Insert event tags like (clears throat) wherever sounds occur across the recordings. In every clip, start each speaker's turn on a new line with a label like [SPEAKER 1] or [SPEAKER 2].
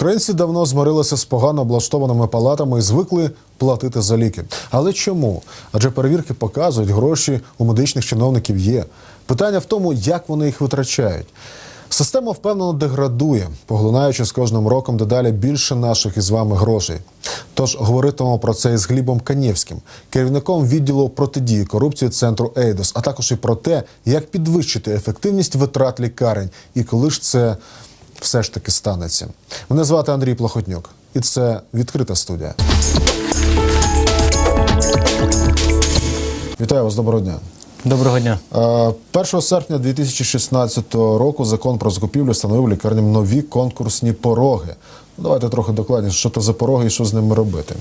[SPEAKER 1] Українці давно змирилися з погано облаштованими палатами і звикли платити за ліки. Але чому? Адже перевірки показують, гроші у медичних чиновників є. Питання в тому, як вони їх витрачають. Система впевнено деградує, поглинаючи з кожним роком дедалі більше наших із вами грошей. Тож говоритимемо про це із Глібом Канєвським, керівником відділу протидії корупції центру Ейдос, а також і про те, як підвищити ефективність витрат лікарень і коли ж це все ж таки станеться. Мене звати Андрій Плохотнюк, і це відкрита студія. Вітаю вас, доброго дня.
[SPEAKER 2] Доброго дня.
[SPEAKER 1] Е, 1 серпня 2016 року закон про закупівлю встановив лікарням нові конкурсні пороги. Ну, давайте трохи докладніше, що це за пороги і що з ними робити.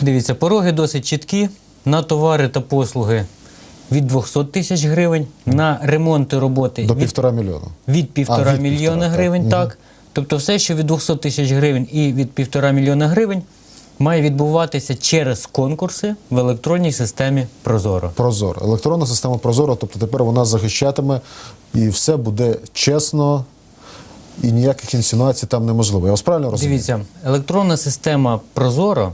[SPEAKER 2] Дивіться, пороги досить чіткі. На товари та послуги від 200 тисяч гривень, на ремонти роботи
[SPEAKER 1] До
[SPEAKER 2] від,
[SPEAKER 1] півтора мільйона.
[SPEAKER 2] від півтора
[SPEAKER 1] А, від
[SPEAKER 2] мільйона
[SPEAKER 1] півтора, так.
[SPEAKER 2] гривень. Так. Тобто все, що від 200 тисяч гривень і від півтора мільйона гривень, має відбуватися через конкурси в електронній системі Прозоро.
[SPEAKER 1] Прозоро. Електронна система Прозоро, тобто тепер вона захищатиме і все буде чесно, і ніяких інсинуацій там неможливо. Я вас правильно розумію?
[SPEAKER 2] Дивіться, електронна система Прозоро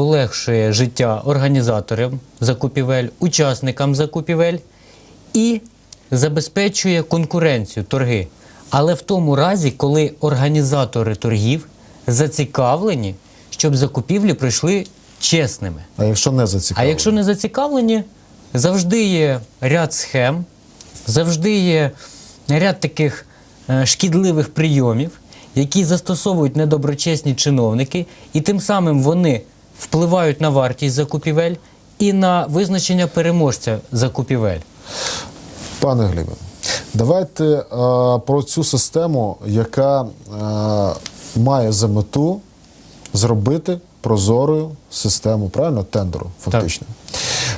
[SPEAKER 2] полегшує життя організаторам закупівель, учасникам закупівель і забезпечує конкуренцію торги. Але в тому разі, коли організатори торгів зацікавлені, щоб закупівлі пройшли чесними.
[SPEAKER 1] А якщо не
[SPEAKER 2] А якщо не зацікавлені, завжди є ряд схем, завжди є ряд таких е, шкідливих прийомів, які застосовують недоброчесні чиновники, і тим самим вони впливають на вартість закупівель і на визначення переможця закупівель.
[SPEAKER 1] Пане Глібе, давайте е, про цю систему, яка е, має за мету зробити прозорою систему, правильно, тендеру, фактично.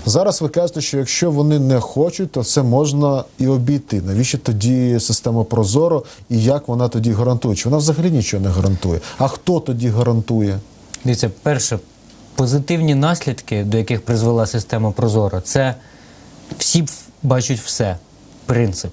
[SPEAKER 1] Зараз ви кажете, що якщо вони не хочуть, то це можна і обійти. Навіщо тоді система Прозоро і як вона тоді гарантує? Чи вона взагалі нічого не гарантує? А хто тоді гарантує?
[SPEAKER 2] Дивіться, перше, позитивні наслідки, до яких призвела система Прозоро, це всі бачать все. Принцип.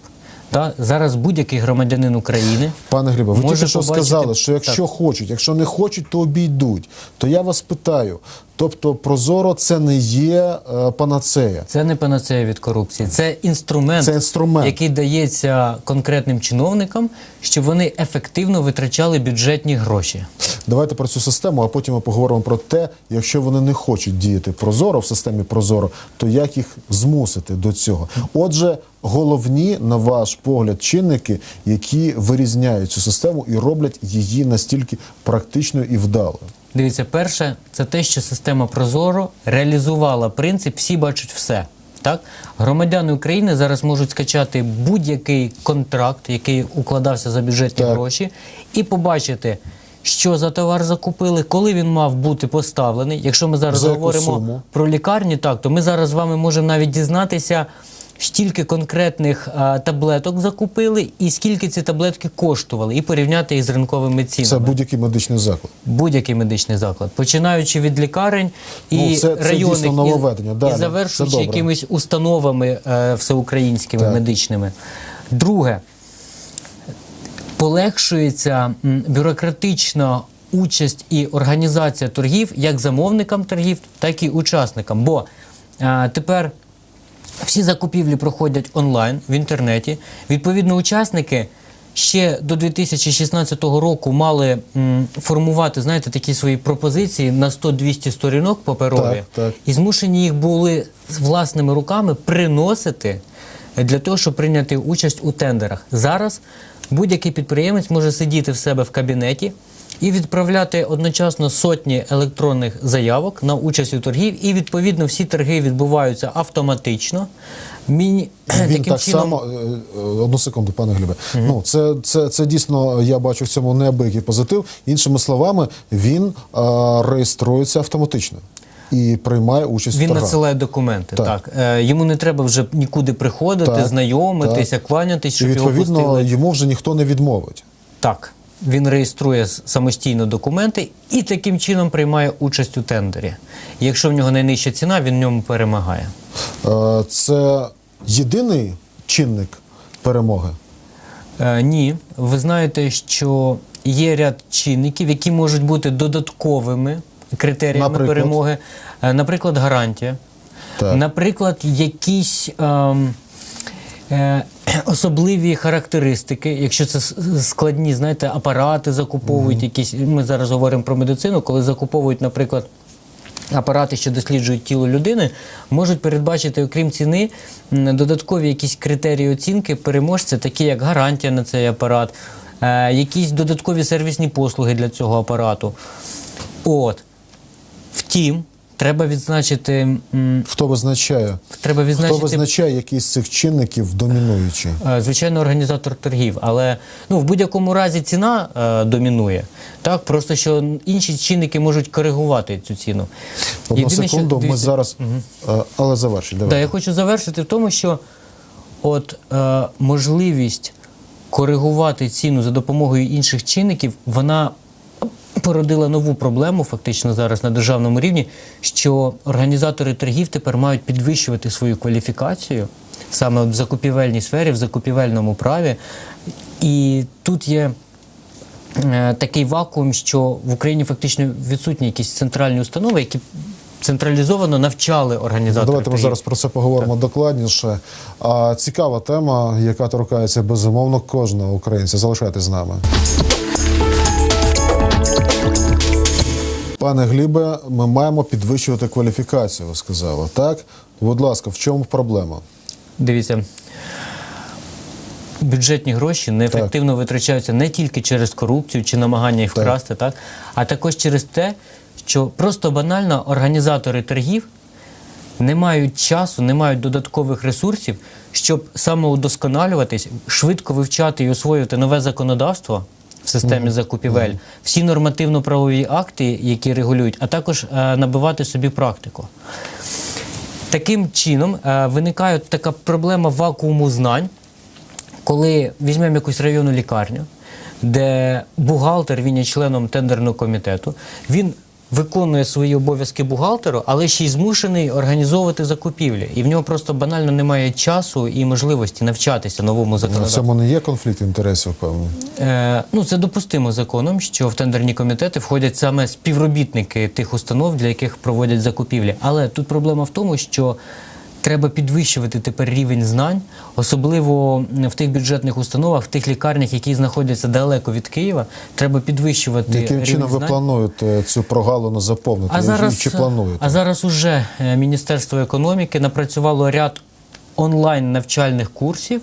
[SPEAKER 2] Та? Зараз будь-який громадянин України
[SPEAKER 1] Пане Глібе, ви тільки що
[SPEAKER 2] побачити-
[SPEAKER 1] сказали, що якщо хочуть, якщо не хочуть, то обійдуть. То я вас питаю: тобто, Прозоро це не є е, панацея.
[SPEAKER 2] Це не панацея від корупції, це інструмент,
[SPEAKER 1] Це інструмент.
[SPEAKER 2] який дається конкретним чиновникам, щоб вони ефективно витрачали бюджетні гроші.
[SPEAKER 1] Давайте про цю систему, а потім ми поговоримо про те, якщо вони не хочуть діяти прозоро в системі Прозоро, то як їх змусити до цього? Отже, головні, на ваш погляд, чинники, які вирізняють цю систему і роблять її настільки практичною і вдалою.
[SPEAKER 2] Дивіться, перше, це те, що система Прозоро реалізувала принцип всі бачать все. Так, громадяни України зараз можуть скачати будь-який контракт, який укладався за бюджетні
[SPEAKER 1] Так.
[SPEAKER 2] гроші, і побачити, що за товар закупили, коли він мав бути поставлений. Якщо ми зараз
[SPEAKER 1] За
[SPEAKER 2] говоримо
[SPEAKER 1] суму?
[SPEAKER 2] про лікарні, так то ми зараз з вами можемо навіть дізнатися, скільки конкретних а, таблеток закупили, і скільки ці таблетки коштували, і порівняти їх з ринковими цінами.
[SPEAKER 1] Це будь-який медичний заклад.
[SPEAKER 2] Будь-який медичний заклад, починаючи від лікарень і
[SPEAKER 1] Ну, це- це
[SPEAKER 2] районних, і,
[SPEAKER 1] Далі.
[SPEAKER 2] і завершуючи
[SPEAKER 1] добре.
[SPEAKER 2] якимись установами е, всеукраїнськими
[SPEAKER 1] Так.
[SPEAKER 2] медичними. Друге, полегшується м, бюрократична участь і організація торгів як замовникам торгів, так і учасникам. Бо е, тепер всі закупівлі проходять онлайн в інтернеті. Відповідно, учасники ще до 2016 року мали м, формувати, знаєте, такі свої пропозиції на 100-200 сторінок паперові,
[SPEAKER 1] Так, так.
[SPEAKER 2] і змушені їх були з власними руками приносити для того, щоб прийняти участь у тендерах. Зараз будь-який підприємець може сидіти в себе в кабінеті. І відправляти одночасно сотні електронних заявок на участь у торгів, і відповідно всі торги відбуваються автоматично. Міні...
[SPEAKER 1] Він (clears throat)
[SPEAKER 2] Таким
[SPEAKER 1] так
[SPEAKER 2] чином,
[SPEAKER 1] само е, е, одну секунду, пане Глібе. Ну це, це, це дійсно я бачу в цьому неабиякий позитив. Іншими словами, він е, реєструється автоматично і приймає участь в
[SPEAKER 2] він
[SPEAKER 1] торгах.
[SPEAKER 2] надсилає документи.
[SPEAKER 1] Так.
[SPEAKER 2] Так. Е, йому не треба вже нікуди приходити,
[SPEAKER 1] Так,
[SPEAKER 2] знайомитися,
[SPEAKER 1] так.
[SPEAKER 2] його
[SPEAKER 1] відповідно йому вже ніхто не відмовить.
[SPEAKER 2] Так. Він реєструє самостійно документи і таким чином приймає участь у тендері. Якщо в нього найнижча ціна, він в ньому перемагає.
[SPEAKER 1] Е, Це єдиний чинник перемоги.
[SPEAKER 2] Е, ні, ви знаєте, що є ряд чинників, які можуть бути додатковими критеріями
[SPEAKER 1] Наприклад?
[SPEAKER 2] перемоги. Е, Наприклад, гарантія.
[SPEAKER 1] Так.
[SPEAKER 2] Наприклад, якісь ем, (clears throat) особливі характеристики, якщо це складні, знаєте, апарати закуповують, якісь. Ми зараз говоримо про медицину, коли закуповують, наприклад. Апарати, що досліджують тіло людини, можуть передбачити, окрім ціни, додаткові якісь критерії оцінки переможця, такі як гарантія на цей апарат, е, якісь додаткові сервісні послуги для цього апарату. От. Втім, треба відзначити,
[SPEAKER 1] Хто визначає?
[SPEAKER 2] треба
[SPEAKER 1] Хто визначає, який з цих чинників домінуючий?
[SPEAKER 2] Е, Звичайно, організатор торгів, але ну в будь-якому разі ціна е, домінує. Так, просто що інші чинники можуть коригувати цю ціну.
[SPEAKER 1] Одну
[SPEAKER 2] Єдине, що-
[SPEAKER 1] секунду, ми
[SPEAKER 2] дивіться,
[SPEAKER 1] зараз. Е, Але завершіть,
[SPEAKER 2] Да, я хочу завершити в тому, що от е, можливість коригувати ціну за допомогою інших чинників, вона породила нову проблему фактично зараз на державному рівні, що організатори торгів тепер мають підвищувати свою кваліфікацію саме в закупівельній сфері, в закупівельному праві. І тут є е, такий вакуум, що в Україні фактично відсутні якісь центральні установи, які централізовано навчали організаторів.
[SPEAKER 1] Давайте ми зараз про це поговоримо докладніше. А цікава тема, яка торкається безумовно кожного українця. Залишайтесь з нами. Пане Глібе, ми маємо підвищувати кваліфікацію, ви сказали. Так? Будь ласка, в чому проблема?
[SPEAKER 2] Дивіться. Бюджетні гроші неефективно витрачаються не тільки через корупцію чи намагання їх
[SPEAKER 1] Так.
[SPEAKER 2] вкрасти, так? а також через те, що просто банально організатори торгів не мають часу, не мають додаткових ресурсів, щоб самоудосконалюватись, швидко вивчати і освоювати нове законодавство в системі закупівель, всі нормативно-правові акти, які регулюють, а також е, набивати собі практику. Таким чином е, виникає така проблема вакууму знань, коли візьмемо якусь районну лікарню, де бухгалтер, він є членом тендерного комітету, він виконує свої обов'язки бухгалтеру, але ще й змушений організовувати закупівлі. І в нього просто банально немає часу і можливості навчатися новому
[SPEAKER 1] В
[SPEAKER 2] законодавству.
[SPEAKER 1] цьому не є конфлікт інтересів, певно.
[SPEAKER 2] Е, ну, це допустимо законом, що в тендерні комітети входять саме співробітники тих установ, для яких проводять закупівлі. Але тут проблема в тому, що треба підвищувати тепер рівень знань, особливо в тих бюджетних установах, в тих лікарнях, які знаходяться далеко від Києва. Треба підвищувати
[SPEAKER 1] Яким
[SPEAKER 2] рівень
[SPEAKER 1] чином ви плануєте цю прогалину заповнити?
[SPEAKER 2] А зараз,
[SPEAKER 1] чи плануєте?
[SPEAKER 2] а зараз уже е, Міністерство економіки напрацювало ряд онлайн навчальних курсів.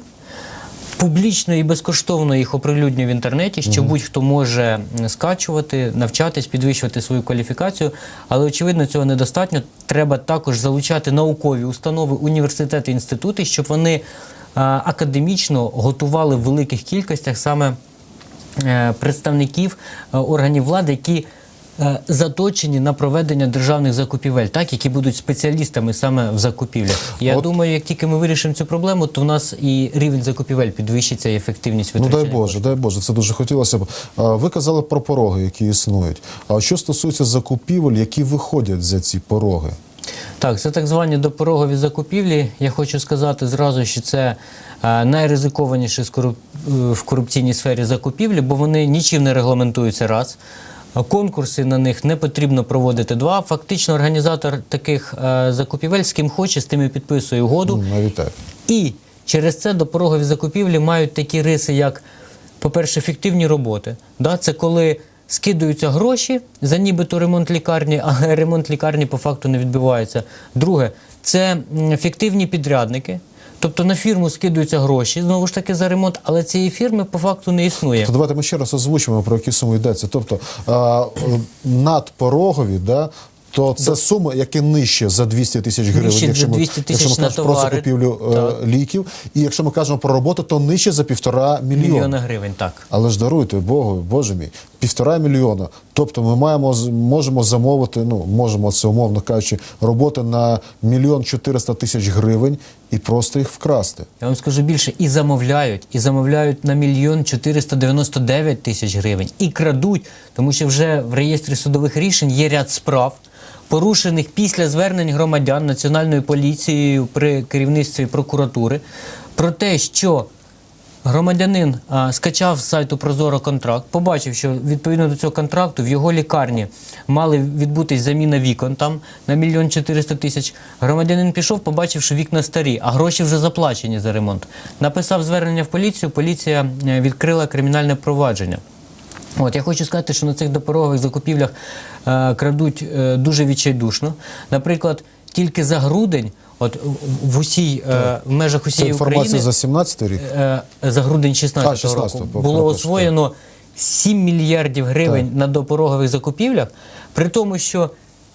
[SPEAKER 2] Публічно і безкоштовно їх оприлюднює в інтернеті, що будь-хто може скачувати, навчатись, підвищувати свою кваліфікацію. Але очевидно, цього недостатньо. Треба також залучати наукові установи, університети, інститути, щоб вони а, академічно готували в великих кількостях саме е, представників е, органів влади, які е, заточені на проведення державних закупівель, так які будуть спеціалістами саме в закупівлях. Я
[SPEAKER 1] От-
[SPEAKER 2] думаю, як тільки ми вирішимо цю проблему, то в нас і рівень закупівель підвищиться, і ефективність
[SPEAKER 1] Ну дай Боже, дай Боже, це дуже хотілося б. Ви казали про пороги, які існують. А що стосується закупівель, які виходять за ці пороги?
[SPEAKER 2] Так, це так звані допорогові закупівлі. Я хочу сказати зразу, що це е, найризикованіші е, в корупційній сфері закупівлі, бо вони нічим не регламентуються раз. А Конкурси на них не потрібно проводити два. Фактично, організатор таких е, закупівель з ким хоче, з тим і підписує угоду.
[SPEAKER 1] Ну, Навіть так.
[SPEAKER 2] І через це допорогові закупівлі мають такі риси, як, по-перше, фіктивні роботи. Да? Це коли скидаються гроші за нібито ремонт лікарні, (laughs) але ремонт лікарні по факту не відбувається. Друге, це фіктивні підрядники. Тобто на фірму скидаються гроші, знову ж таки, за ремонт, але цієї фірми по факту не існує.
[SPEAKER 1] То давайте ми ще раз озвучимо, про які суми йдеться. Тобто а, надпорогові, да, то це суми, які нижче за 200 тисяч гривень,
[SPEAKER 2] Нижче
[SPEAKER 1] якщо ми,
[SPEAKER 2] 200
[SPEAKER 1] якщо ми кажемо про закупівлю е, ліків. І якщо ми кажемо про роботу, то нижче за півтора мільйона.
[SPEAKER 2] Мільйона гривень, так.
[SPEAKER 1] Але ж даруйте Богу, Боже мій, півтора мільйона. Тобто ми маємо можемо замовити, ну можемо це умовно кажучи, роботи на мільйон чотириста тисяч гривень і просто їх вкрасти.
[SPEAKER 2] Я вам скажу більше, і замовляють, і замовляють на мільйон 499 тисяч гривень, і крадуть, тому що вже в реєстрі судових рішень є ряд справ, порушених після звернень громадян Національною поліцією при керівництві прокуратури, про те, що Громадянин а, скачав з сайту Прозоро контракт, побачив, що відповідно до цього контракту в його лікарні мали відбутись заміна вікон там на мільйон чотириста тисяч. Громадянин пішов, побачив, що вікна старі, а гроші вже заплачені за ремонт. Написав звернення в поліцію. Поліція е, відкрила кримінальне провадження. От я хочу сказати, що на цих допорогових закупівлях е, крадуть е, дуже відчайдушно. Наприклад, тільки за грудень, от в- усій е, в межах
[SPEAKER 1] Це
[SPEAKER 2] усієї
[SPEAKER 1] інформація
[SPEAKER 2] України
[SPEAKER 1] за 17 рік.
[SPEAKER 2] е, за грудень 16
[SPEAKER 1] А, 16-го,
[SPEAKER 2] року було освоєно 7 мільярдів гривень на допорогових закупівлях, при тому, що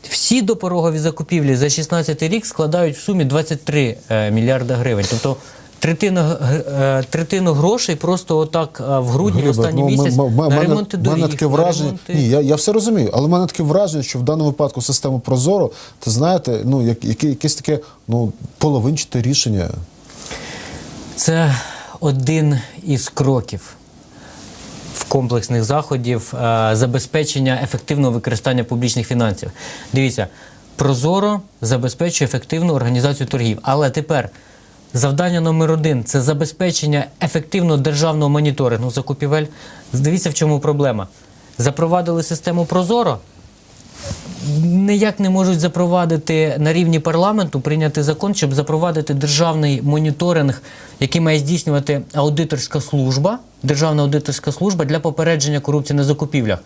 [SPEAKER 2] всі допорогові закупівлі за 16 рік складають в сумі 23 е, мільярда гривень. Тобто третина, г- е, третину грошей просто отак е, в грудні, в останній
[SPEAKER 1] ну,
[SPEAKER 2] місяць,
[SPEAKER 1] м- м-
[SPEAKER 2] на
[SPEAKER 1] мене-
[SPEAKER 2] ремонти
[SPEAKER 1] мене
[SPEAKER 2] доріг,
[SPEAKER 1] таке враження.
[SPEAKER 2] ремонти...
[SPEAKER 1] Ні, я, я все розумію, але в мене таке враження, що в даному випадку система Прозоро, ти знаєте, ну як, яке, якесь таке ну, половинчате рішення.
[SPEAKER 2] Це один із кроків в комплексних заходів е, забезпечення ефективного використання публічних фінансів. Дивіться, Прозоро забезпечує ефективну організацію торгів. Але тепер завдання номер один це забезпечення ефективного державного моніторингу закупівель. Дивіться, в чому проблема. Запровадили систему Прозоро, ніяк не можуть запровадити на рівні парламенту прийняти закон, щоб запровадити державний моніторинг, який має здійснювати аудиторська служба, державна аудиторська служба для попередження корупції на закупівлях.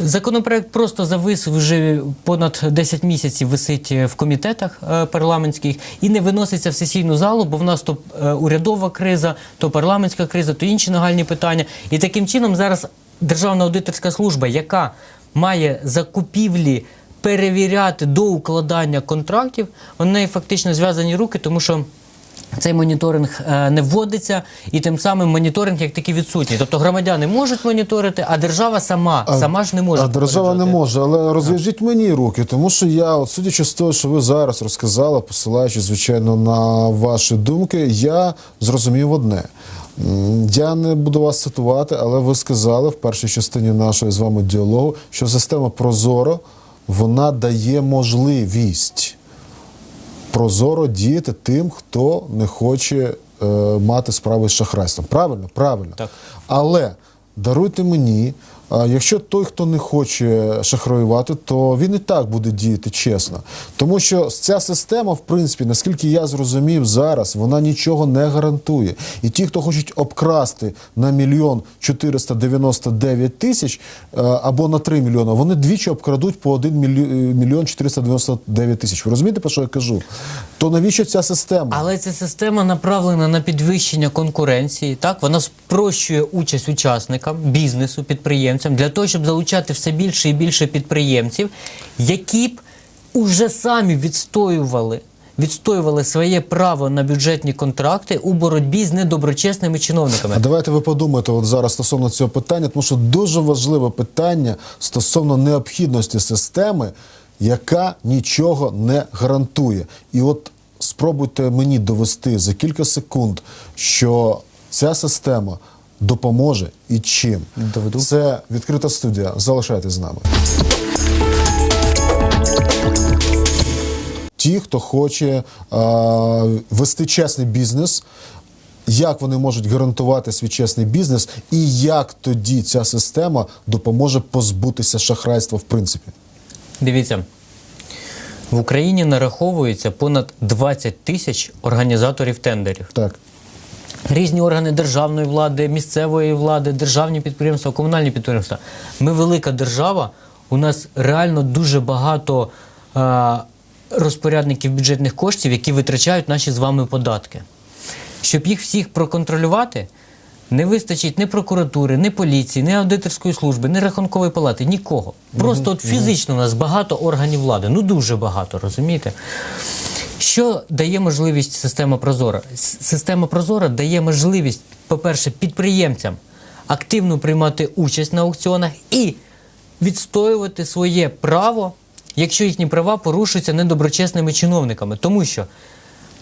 [SPEAKER 2] Законопроект просто завис вже понад 10 місяців висить в комітетах е, парламентських і не виноситься в сесійну залу, бо в нас то е, урядова криза, то парламентська криза, то інші нагальні питання. І таким чином зараз Державна аудиторська служба, яка має закупівлі перевіряти до укладання контрактів, в неї фактично зв'язані руки, тому що. Цей моніторинг е, не вводиться, і тим самим моніторинг як такий відсутній. Тобто громадяни можуть моніторити, а держава сама сама ж не може.
[SPEAKER 1] А держава не може, але розв'яжіть мені руки, тому що я, от судячи з того, що ви зараз розказали, посилаючись, звичайно, на ваші думки, я зрозумів одне. Я не буду вас цитувати, але ви сказали в першій частині нашого з вами діалогу, що система Прозоро вона дає можливість прозоро діяти тим, хто не хоче е, мати справи з шахрайством. Правильно? Правильно.
[SPEAKER 2] Так.
[SPEAKER 1] Але даруйте мені, якщо той, хто не хоче шахраювати, то він і так буде діяти чесно. Тому що ця система, в принципі, наскільки я зрозумів зараз, вона нічого не гарантує. І ті, хто хочуть обкрасти на мільйон 499 тисяч е, або на 3 мільйони, вони двічі обкрадуть по 1 мільйон, мільйон 499 тисяч. Ви розумієте, про що я кажу? То навіщо ця система?
[SPEAKER 2] Але ця система направлена на підвищення конкуренції. Так вона спрощує участь учасникам, бізнесу, підприємцям для того, щоб залучати все більше і більше підприємців, які б уже самі відстоювали. Відстоювали своє право на бюджетні контракти у боротьбі з недоброчесними чиновниками.
[SPEAKER 1] А давайте ви подумайте от зараз стосовно цього питання, тому що дуже важливе питання стосовно необхідності системи, яка нічого не гарантує. І от спробуйте мені довести за кілька секунд, що ця система допоможе і чим.
[SPEAKER 2] Доведу.
[SPEAKER 1] Це відкрита студія. Залишайтесь з нами. Ті, хто хоче а, вести чесний бізнес, як вони можуть гарантувати свій чесний бізнес, і як тоді ця система допоможе позбутися шахрайства в принципі.
[SPEAKER 2] Дивіться, в Україні нараховується понад 20 тисяч організаторів тендерів.
[SPEAKER 1] Так.
[SPEAKER 2] Різні органи державної влади, місцевої влади, державні підприємства, комунальні підприємства. Ми велика держава. У нас реально дуже багато е, розпорядників бюджетних коштів, які витрачають наші з вами податки. Щоб їх всіх проконтролювати, не вистачить ні прокуратури, ні поліції, ні аудиторської служби, ні рахункової палати, нікого. Просто от фізично у нас багато органів влади. Ну дуже багато, розумієте? Що дає можливість система Прозора? Система Прозора дає можливість, по-перше, підприємцям активно приймати участь на аукціонах і відстоювати своє право, якщо їхні права порушуються недоброчесними чиновниками. Тому що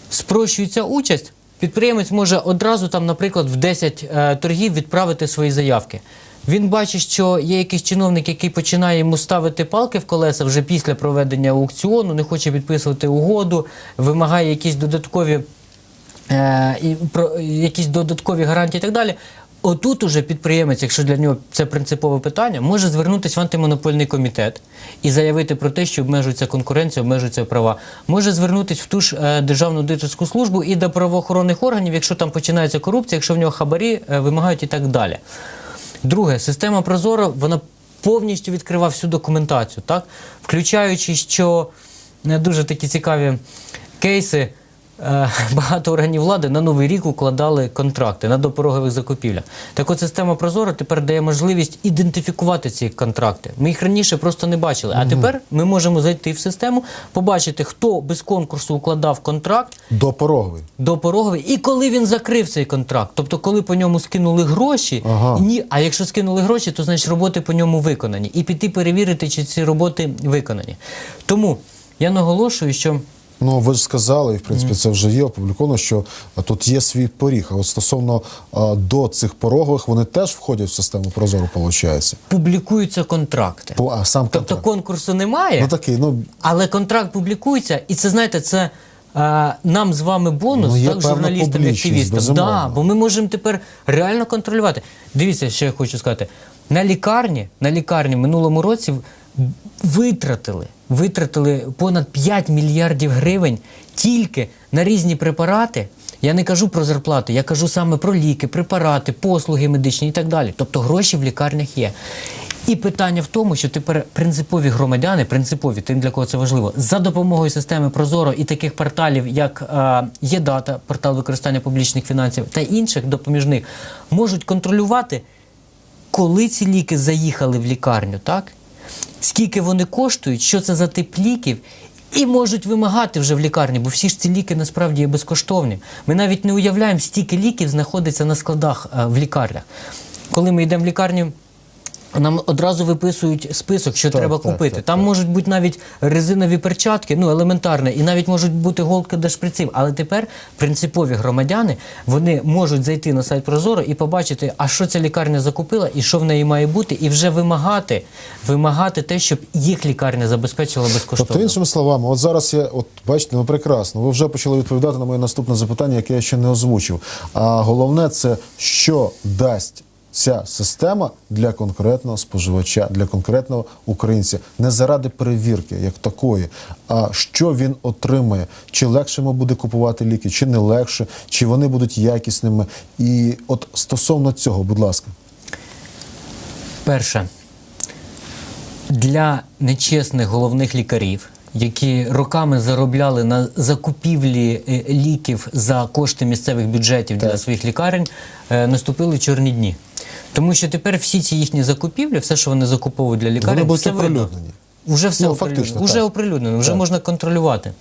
[SPEAKER 2] спрощується участь, підприємець може одразу, там, наприклад, в 10 е, торгів відправити свої заявки. Він бачить, що є якийсь чиновник, який починає йому ставити палки в колеса вже після проведення аукціону, не хоче підписувати угоду, вимагає якісь додаткові е, про якісь додаткові гарантії і так далі. Отут уже підприємець, якщо для нього це принципове питання, може звернутися в антимонопольний комітет і заявити про те, що обмежується конкуренція, обмежуються права. Може звернутися в ту ж е, державну аудиторську службу і до правоохоронних органів, якщо там починається корупція, якщо в нього хабарі е, вимагають і так далі. Друге, система Прозоро вона повністю відкрива всю документацію, так? включаючи, що не дуже такі цікаві кейси. Е, (laughs) Багато органів влади на новий рік укладали контракти на допорогових закупівлях. Так от система Прозоро тепер дає можливість ідентифікувати ці контракти. Ми їх раніше просто не бачили. А тепер ми можемо зайти в систему, побачити, хто без конкурсу укладав контракт,
[SPEAKER 1] Допороговий.
[SPEAKER 2] допороговий, і коли він закрив цей контракт. Тобто, коли по ньому скинули гроші,
[SPEAKER 1] Ага.
[SPEAKER 2] ні, а якщо скинули гроші, то значить роботи по ньому виконані. І піти перевірити, чи ці роботи виконані. Тому я наголошую, що
[SPEAKER 1] Ну, ви ж сказали, і в принципі це вже є опубліковано, що тут є свій поріг. А от стосовно а, до цих порогових, вони теж входять в систему Прозоро, виходить?
[SPEAKER 2] публікуються контракти.
[SPEAKER 1] По, а сам
[SPEAKER 2] Тобто
[SPEAKER 1] контракт.
[SPEAKER 2] конкурсу немає,
[SPEAKER 1] Ну такий, ну
[SPEAKER 2] але контракт публікується, і це знаєте, це. е, Нам з вами бонус,
[SPEAKER 1] Ну,
[SPEAKER 2] так, журналістам і активістам. Да, бо ми можемо тепер реально контролювати. Дивіться, що я хочу сказати. На лікарні, на лікарні в минулому році витратили, витратили понад 5 мільярдів гривень тільки на різні препарати. Я не кажу про зарплату, я кажу саме про ліки, препарати, послуги медичні і так далі. Тобто гроші в лікарнях є. І питання в тому, що тепер принципові громадяни, принципові, тим для кого це важливо, за допомогою системи Прозоро і таких порталів, як е, портал використання публічних фінансів та інших допоміжних, можуть контролювати, коли ці ліки заїхали в лікарню, так? Скільки вони коштують, що це за тип ліків, і можуть вимагати вже в лікарні, бо всі ж ці ліки насправді є безкоштовні. Ми навіть не уявляємо, стільки ліків знаходиться на складах е, в лікарнях. Коли ми йдемо в лікарню, нам одразу виписують список, що
[SPEAKER 1] Так,
[SPEAKER 2] треба
[SPEAKER 1] так,
[SPEAKER 2] купити.
[SPEAKER 1] так,
[SPEAKER 2] Там можуть бути навіть резинові перчатки, ну елементарне, і навіть можуть бути голки до шприців. Але тепер принципові громадяни вони можуть зайти на сайт Прозоро і побачити, а що ця лікарня закупила, і що в неї має бути, і вже вимагати, вимагати те, щоб їх лікарня забезпечила безкоштовно.
[SPEAKER 1] Тобто, іншими словами, от зараз я, от бачите, ну прекрасно. Ви вже почали відповідати на моє наступне запитання, яке я ще не озвучив. А головне, це що дасть ця система для конкретного споживача, для конкретного українця, не заради перевірки як такої, а що він отримає, чи легше йому буде купувати ліки, чи не легше, чи вони будуть якісними. І от стосовно цього, будь ласка.
[SPEAKER 2] Перше, для нечесних головних лікарів, які роками заробляли на закупівлі е, ліків за кошти місцевих бюджетів для
[SPEAKER 1] Так.
[SPEAKER 2] своїх лікарень, е, наступили чорні дні. Тому що тепер всі ці їхні закупівлі, все, що вони закуповують для лікарень,
[SPEAKER 1] Вони
[SPEAKER 2] все
[SPEAKER 1] оприлюднені.
[SPEAKER 2] Уже все
[SPEAKER 1] Ну,
[SPEAKER 2] оприлюднено.
[SPEAKER 1] фактично,
[SPEAKER 2] Уже оприлюднено, вже можна контролювати.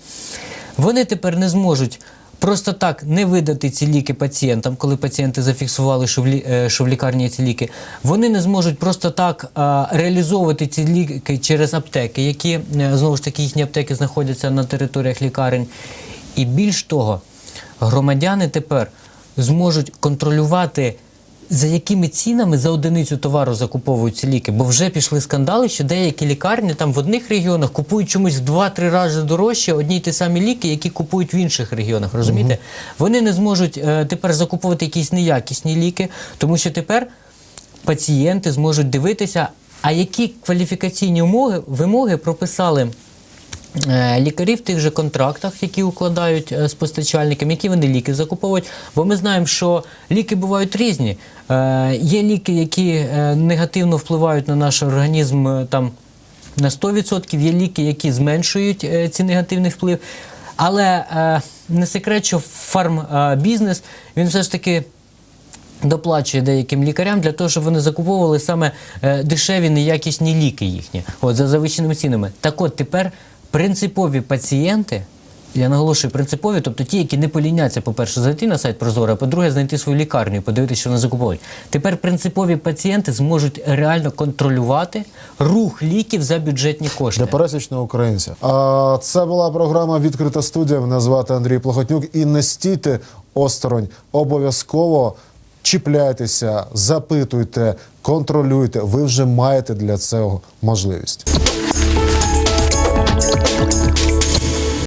[SPEAKER 2] Вони тепер не зможуть просто так не видати ці ліки пацієнтам, коли пацієнти зафіксували, що в, лі, е, що в лікарні ці ліки. Вони не зможуть просто так а, реалізовувати ці ліки через аптеки, які е, знову ж таки їхні аптеки знаходяться на територіях лікарень. І більш того, громадяни тепер зможуть контролювати. За якими цінами за одиницю товару закуповують ці ліки? Бо вже пішли скандали, що деякі лікарні там в одних регіонах купують чомусь в 2-3 рази дорожче одні й ті самі ліки, які купують в інших регіонах. Розумієте? Вони не зможуть е, тепер закуповувати якісь неякісні ліки, тому що тепер пацієнти зможуть дивитися, а які кваліфікаційні умови, вимоги прописали лікарі в тих же контрактах, які укладають е, з постачальниками, які вони ліки закуповують. Бо ми знаємо, що ліки бувають різні. Е, Є ліки, які е, негативно впливають на наш організм е, там на 100%, є ліки, які зменшують е, ці негативний вплив. Але е, не секрет, що фармбізнес він все ж таки доплачує деяким лікарям для того, щоб вони закуповували саме е, дешеві неякісні ліки їхні, от за завищеними цінами. Так от тепер принципові пацієнти. Я наголошую принципові, тобто ті, які не поліняться, по-перше, зайти на сайт Прозоро, а по-друге, знайти свою лікарню подивитися, що вони закуповують. Тепер принципові пацієнти зможуть реально контролювати рух ліків за бюджетні кошти.
[SPEAKER 1] Для пересічного українця. А це була програма Відкрита студія. Мене звати Андрій Плохотнюк. І не стійте осторонь. Обов'язково чіпляйтеся, запитуйте, контролюйте. Ви вже маєте для цього можливість.